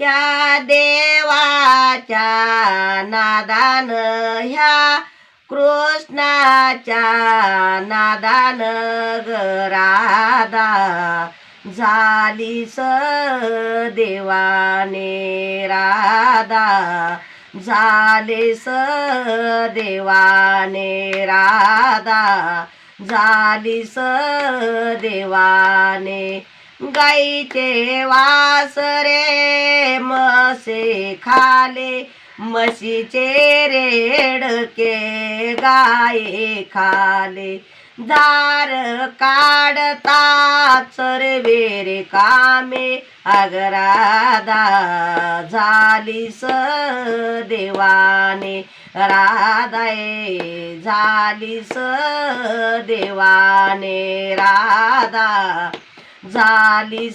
ह्या देवाच्या नादान ह्या कृष्णाच्या नादान गरादा झाली स देवाने राधा. झाले स देवाने राधा. झाली स देवाने गाईचे वासरे मसे खाले म्हशीचे रेडके गाये खाले. दार काढता सर्वेरे कामे अगरादा झाली स देवाने. राधाए झाली स देवाने राधा झाली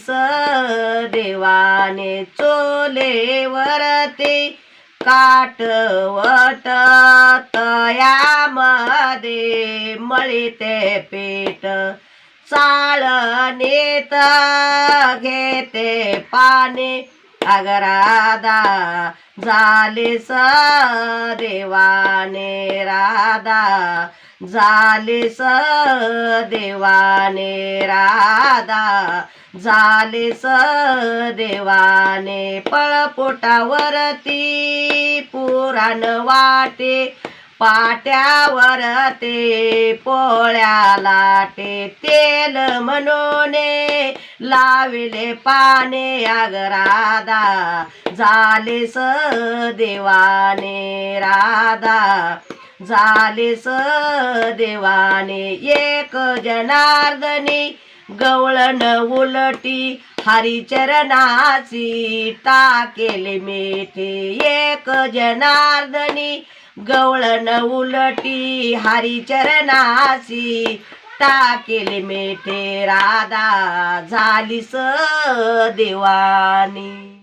देवाने चोले वरते काटवट तयामध्ये मळीते पेट नेत घेते पाने राधा झाले स देवाने राधा. झाले स देवाने राधा. झाले स देवाने पळपोटावरती पुराण वाटे. पाट्यावर ते पोळ्या लाटे तेल मनोने लाविले पाने राधा झाले स देवाने राधा. झाले स देवाने एक जनार्दनी. गवळण उलटी हरिचरणाची टाकेले मेठे एक जनार्दनी गवळण उलटी हरिचरणाची टाकेले मेठे राधा झाली देवानी.